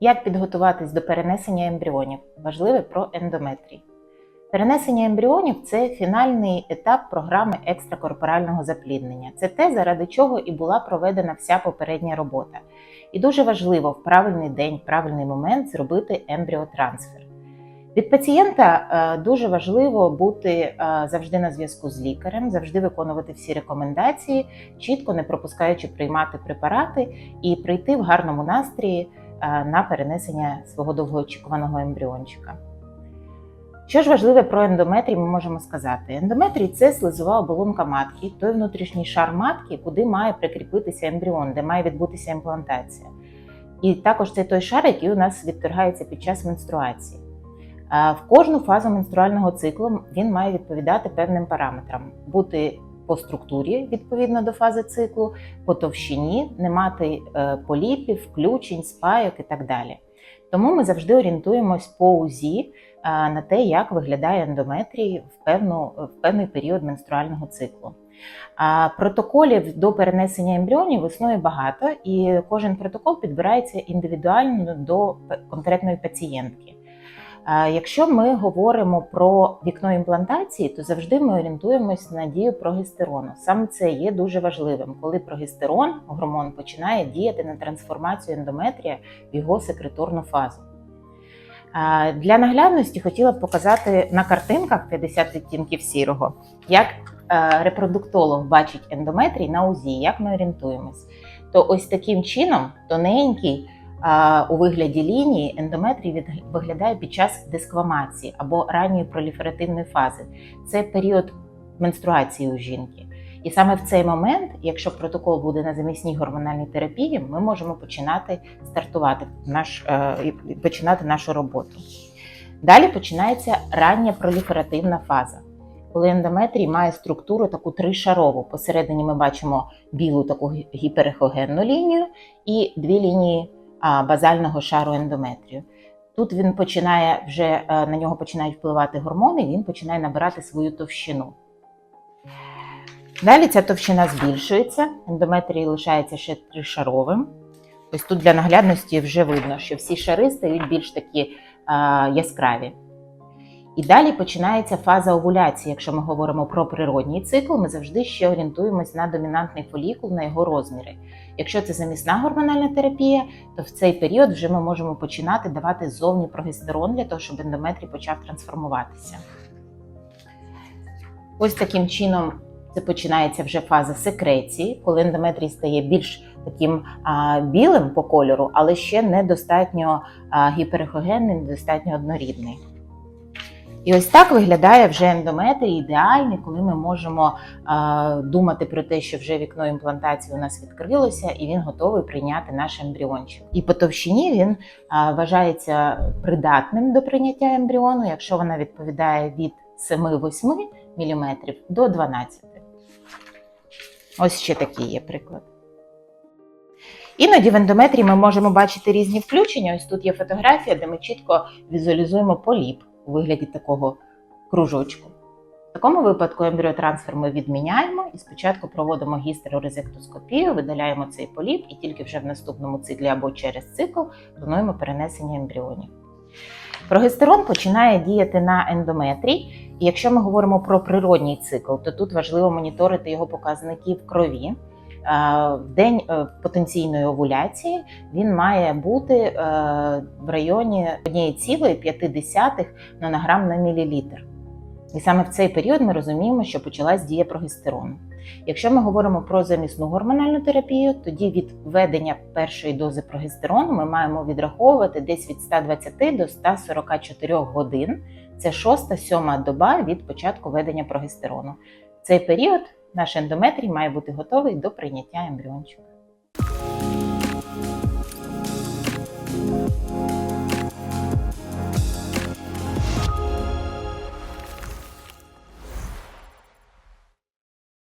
Як підготуватись до перенесення ембріонів? Важливе про ендометрій. Перенесення ембріонів це фінальний етап програми екстракорпорального запліднення. Це те, заради чого і була проведена вся попередня робота. І дуже важливо в правильний день, в правильний момент зробити ембріотрансфер. Від пацієнта е, дуже важливо бути е, завжди на зв'язку з лікарем, завжди виконувати всі рекомендації, чітко не пропускаючи приймати препарати і прийти в гарному настрої е, на перенесення свого довгоочікуваного ембріончика. Що ж важливе про ендометрій, ми можемо сказати. Ендометрій це слизова оболонка матки, той внутрішній шар матки, куди має прикріпитися ембріон, де має відбутися імплантація. І також це той шар, який у нас відторгається під час менструації. В кожну фазу менструального циклу він має відповідати певним параметрам, бути по структурі відповідно до фази циклу, по товщині, не мати е, поліпів, включень, спайок і так далі. Тому ми завжди орієнтуємось по УЗІ на те, як виглядає ендометрій в, певну, в певний період менструального циклу. Протоколів до перенесення ембріонів існує багато, і кожен протокол підбирається індивідуально до конкретної пацієнтки. Якщо ми говоримо про вікно імплантації, то завжди ми орієнтуємось на дію прогестерону. Саме це є дуже важливим, коли прогестерон, гормон, починає діяти на трансформацію ендометрія в його секреторну фазу. Для наглядності хотіла б показати на картинках 50 відтінків сірого, як репродуктолог бачить ендометрій на УЗІ, як ми орієнтуємось. То ось таким чином тоненький у вигляді лінії ендометрій виглядає під час дисквамації або ранньої проліферативної фази. Це період менструації у жінки. І саме в цей момент, якщо протокол буде на замісній гормональній терапії, ми можемо починати стартувати наш, е, починати нашу роботу. Далі починається рання проліферативна фаза, коли ендометрій має структуру таку тришарову. Посередині ми бачимо білу таку гіперехогенну лінію і дві лінії базального шару ендометрію. Тут він починає вже е, на нього починають впливати гормони, і він починає набирати свою товщину. Далі ця товщина збільшується, ендометрій лишається ще тришаровим. Ось тут для наглядності вже видно, що всі шари стають більш такі а, яскраві. І далі починається фаза овуляції. Якщо ми говоримо про природній цикл, ми завжди ще орієнтуємось на домінантний фолікул, на його розміри. Якщо це замісна гормональна терапія, то в цей період вже ми можемо починати давати зовні прогестерон для того, щоб ендометрій почав трансформуватися. Ось таким чином це починається вже фаза секреції, коли ендометрій стає більш таким а, білим по кольору, але ще недостатньо гіперехогенний, недостатньо однорідний. І ось так виглядає вже ендометрій ідеальний, коли ми можемо думати про те, що вже вікно імплантації у нас відкрилося, і він готовий прийняти наш ембріончик. І по товщині він вважається придатним до прийняття ембріону, якщо вона відповідає від 7-8 мм до 12 Ось ще такий є приклад. Іноді в ендометрії ми можемо бачити різні включення. Ось тут є фотографія, де ми чітко візуалізуємо поліп у вигляді такого кружочку. В такому випадку ембріотрансфер ми відміняємо і спочатку проводимо гістерорезектоскопію, видаляємо цей поліп, і тільки вже в наступному циклі або через цикл плануємо перенесення ембріонів. Прогестерон починає діяти на ендометрій, і якщо ми говоримо про природній цикл, то тут важливо моніторити його показники в крові. В день е, потенційної овуляції він має бути е, в районі 1,5 нанограм на мілілітр. І саме в цей період ми розуміємо, що почалась дія прогестерону. Якщо ми говоримо про замісну гормональну терапію, тоді від введення першої дози прогестерону ми маємо відраховувати десь від 120 до 144 годин. Це шоста-сьома доба від початку введення прогестерону. В цей період наш ендометрій має бути готовий до прийняття ембріончика.